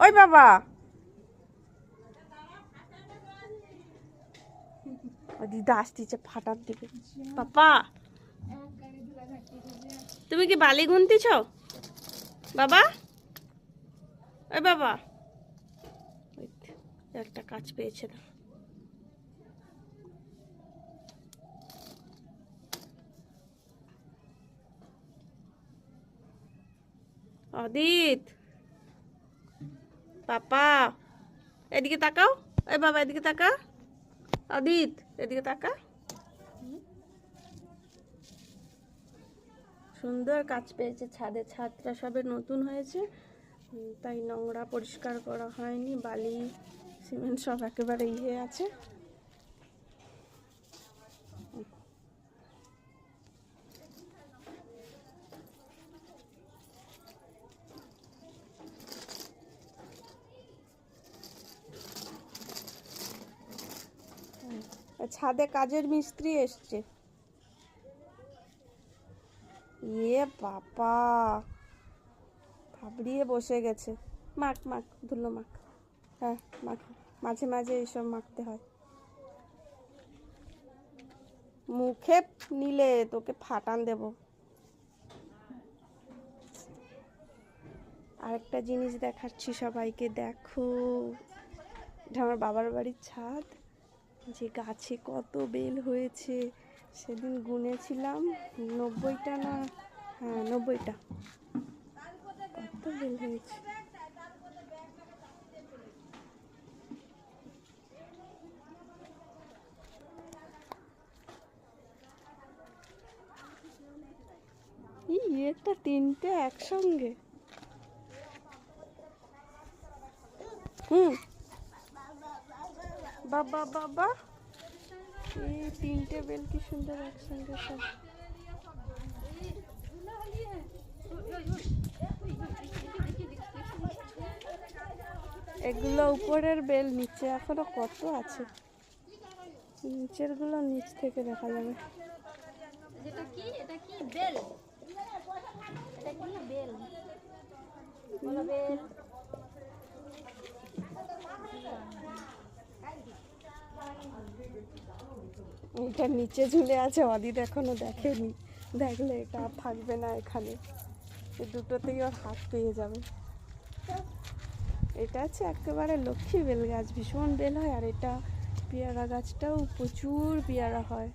ওই বাবা। আসতেছে পাপা, তুমি কি বালি গুনতেছ? বাবা, ওই বাবা। একটা কাজ পেয়েছে না। অদিত পাপা এদিকে তাকাও। এই বাবা, এদিকে তাকা। অদিত এদিকে তাকা। সুন্দর কাজ পেয়েছে ছাদে। ছাদটা সবে নতুন হয়েছে। তাই নোংরা পরিষ্কার করা হয়নি। বালি, সিমেন্ট সব একেবারে ইয়ে আছে। ছাদে কাজের মিস্ত্রি এসছে। ইয়ে বাবা। থাবড়িয়ে বসে গেছে। মাখ মাখ, ধুলো মাখ। হ্যাঁ মাখ। মাঝে মাঝে এইসব মাখতে হয়। মুখে নিলে তোকে ফাটান দেব। আরেকটা জিনিস দেখাচ্ছি সবাইকে। দেখো, এটা আমার বাবার বাড়ির ছাদ। যে গাছে কত বেল হয়েছে, সেদিন গুনেছিলাম নব্বইটা না হ্যাঁ নব্বইটা। কত বেল হয়েছে। একটা তিনটে একসঙ্গে। হুম। বাবা বাবা। এই তিনটে বেল কি সুন্দর একসঙ্গে সব। এগুলো উপরের বেল, নিচে এখনও কত আছে? নিচেরগুলো নিচ থেকে দেখা যাবে। বেল। এটা নিচে ঝুলে আছে, অদিত এখনও দেখেনি। দেখলে এটা থাকবে না এখানে। দুটোতেই ওর হাত পেয়ে যাবে। এটা আছে একেবারে লক্ষ্মী বেল গাছ ভীষণ বেল হয়, আর এটা পেয়ারা গাছটাও প্রচুর পেয়ারা হয়।